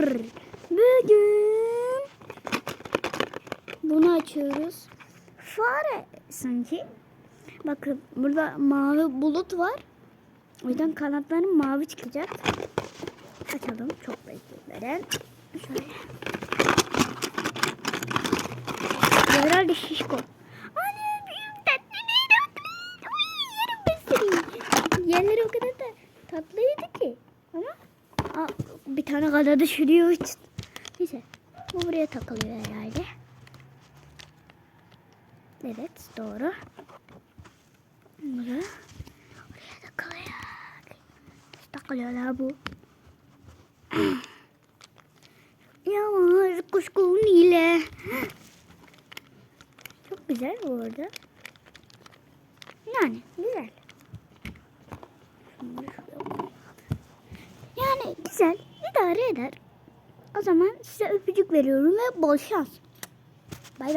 Bugün bunu açıyoruz. Fare sanki. Bakın burada mavi bulut var. O yüzden kanatların mavi çıkacak. Açalım çok beklemeden. Şöyle. Herhalde şişko. Anne büyük tatlı değil Yerim ben. Yerleri o kadar bir tane da şuraya uçtu. Neyse. Bu buraya takılıyor herhalde. Evet doğru. Buraya, buraya takılıyor. Takılıyorlar bu. Yavaş kuşkun ile. Çok güzel bu arada. Yani güzel. Yani güzel. İdare eder. O zaman size öpücük veriyorum ve bol şans.